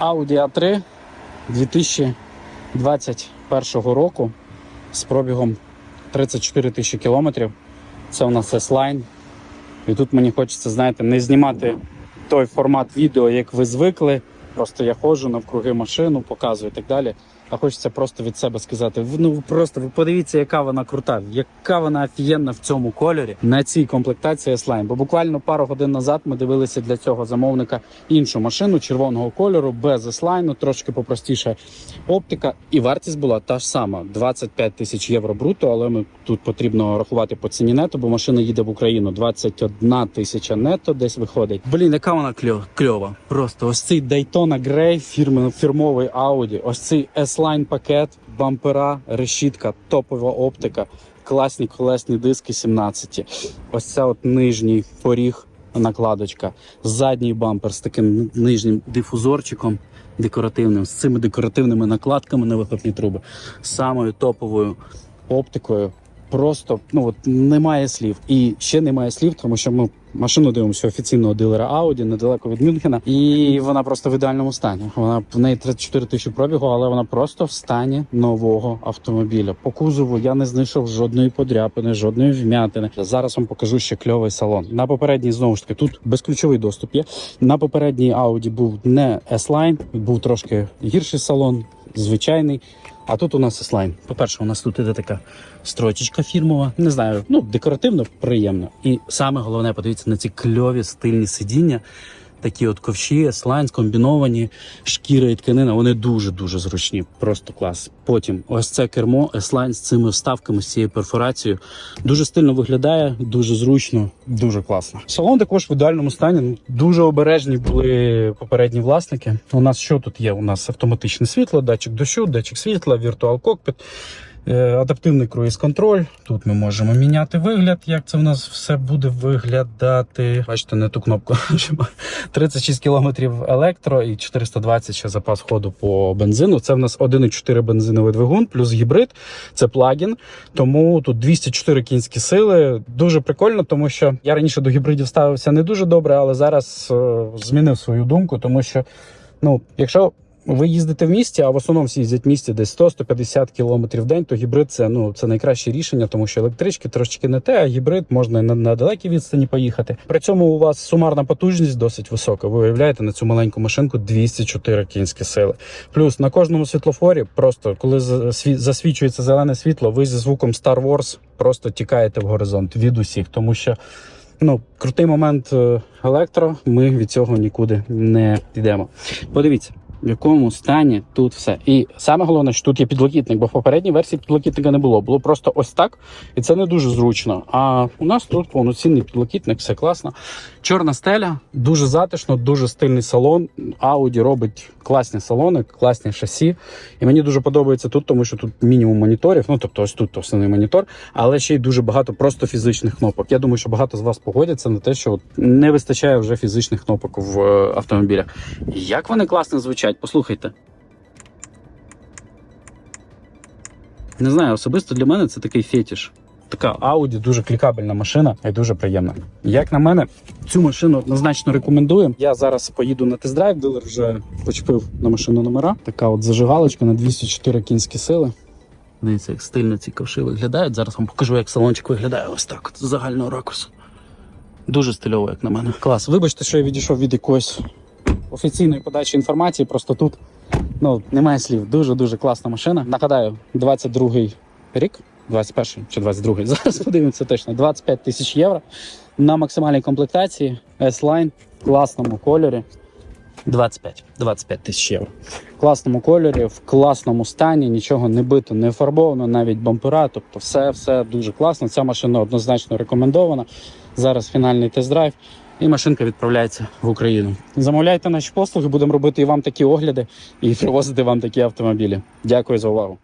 Audi A3 2021 року з пробігом 34 тисячі кілометрів. Це у нас S-Line. І тут мені хочеться, знаєте, не знімати той формат відео, як ви звикли. Просто я ходжу навкруги машину, показую і так далі. А хочеться просто від себе сказати: ну просто ви подивіться, яка вона крута, яка вона офігенна в цьому кольорі на цій комплектації S-Line. Бо буквально пару годин назад ми дивилися для цього замовника іншу машину червоного кольору, без S-Line, трошки попростіша оптика, і вартість була та ж сама: 25 тисяч євро бруто. Але ми тут потрібно рахувати по ціні нето, бо машина їде в Україну 21 тисяча нето десь виходить. Блін, яка вона кльова. Просто ось цей Daytona Grey, фірми, фірмовий Audi, ось цей S-Line пакет, бампера, решітка, топова оптика, класні колесні диски 17. Ось ця от нижній поріг, накладочка, задній бампер з таким нижнім дифузорчиком декоративним, з цими декоративними накладками на вихлопні труби, самою топовою оптикою. Просто ну от немає слів. І ще немає слів, тому що ми машину дивимося офіційного дилера Audi недалеко від Мюнхена, і вона просто в ідеальному стані. Вона в неї 34 тисячі пробігу, але вона просто в стані нового автомобіля. По кузову я не знайшов жодної подряпини, жодної вмятини. Зараз вам покажу ще кльовий салон. На попередній знову ж таки тут безключовий доступ є. На попередній Audi був не S-Line, був трошки гірший салон, звичайний. А тут у нас S-Line. По-перше, у нас тут іде така строчечка фірмова. Не знаю, ну декоративно, приємно. І саме головне, подивіться на ці кльові стильні сидіння. Такі от ковші, S-Line скомбіновані, шкіра і тканина. Вони дуже дуже зручні. Просто клас. Потім ось це кермо S-Line з цими вставками, з цією перфорацією. Дуже стильно виглядає, дуже зручно, дуже класно. Салон також в ідеальному стані. Ну, Дуже обережні були попередні власники. У нас що тут є? У нас автоматичне світло, датчик дощу, датчик світла, віртуал кокпіт. Е, Адаптивний круїз-контроль. Тут ми можемо міняти вигляд, як це в нас все буде виглядати. Бачите, не ту кнопку. 36 км електро і 420 ще запас ходу по бензину. Це в нас 1,4 бензиновий двигун, плюс гібрид. Це плагін. Тому тут 204 кінські сили. Дуже прикольно, тому що я раніше до гібридів ставився не дуже добре, але зараз е, змінив свою думку, тому що, ну, якщо ви їздите в місті, а в основному всі їздять в місті десь 100-150 км в день, то гібрид це ну це найкраще рішення, тому що електрички трошки не те, а гібрид можна на, на далекій відстані поїхати. При цьому у вас сумарна потужність досить висока. Ви уявляєте на цю маленьку машинку 204 кінські сили. Плюс на кожному світлофорі, просто коли засві- засвічується зелене світло, ви зі звуком Star Wars просто тікаєте в горизонт від усіх, тому що. Ну, крутий момент е, електро, ми від цього нікуди не йдемо. Подивіться, в якому стані тут все. І саме головне, що тут є підлокітник, бо в попередній версії підлокітника не було. Було просто ось так, і це не дуже зручно. А у нас тут повноцінний підлокітник, все класно. Чорна стеля, дуже затишно, дуже стильний салон. Ауді робить класні салони, класні шасі. І мені дуже подобається тут, тому що тут мінімум моніторів. Ну тобто, ось тут основний монітор, але ще й дуже багато просто фізичних кнопок. Я думаю, що багато з вас погодяться на те, що не вистачає вже фізичних кнопок в е, автомобілях. Як вони класно звучать, послухайте. Не знаю, особисто для мене це такий фетіш. Така Audi дуже клікабельна машина і дуже приємна. Як на мене, цю машину однозначно рекомендую. Я зараз поїду на тест-драйв, дилер вже почепив на машину номера. Така от зажигалочка на 204 кінські сили. Дивіться, як стильно ці ковши виглядають. Зараз вам покажу, як салончик виглядає ось так, от, з загального ракурсу. Дуже стильово, як на мене. Клас. Вибачте, що я відійшов від якоїсь офіційної подачі інформації. Просто тут ну, немає слів. Дуже дуже класна машина. Нагадаю, 22-й рік, 21-й чи 22-й, зараз подивимося точно. 25 тисяч євро на максимальній комплектації S-Line в класному кольорі. 25 25 тисяч євро. В класному кольорі, в класному стані, нічого не бито, не фарбовано, навіть бампера. Тобто, все, все дуже класно. Ця машина однозначно рекомендована. Зараз фінальний тест-драйв. І машинка відправляється в Україну. Замовляйте наші послуги, будемо робити і вам такі огляди, і привозити вам такі автомобілі. Дякую за увагу.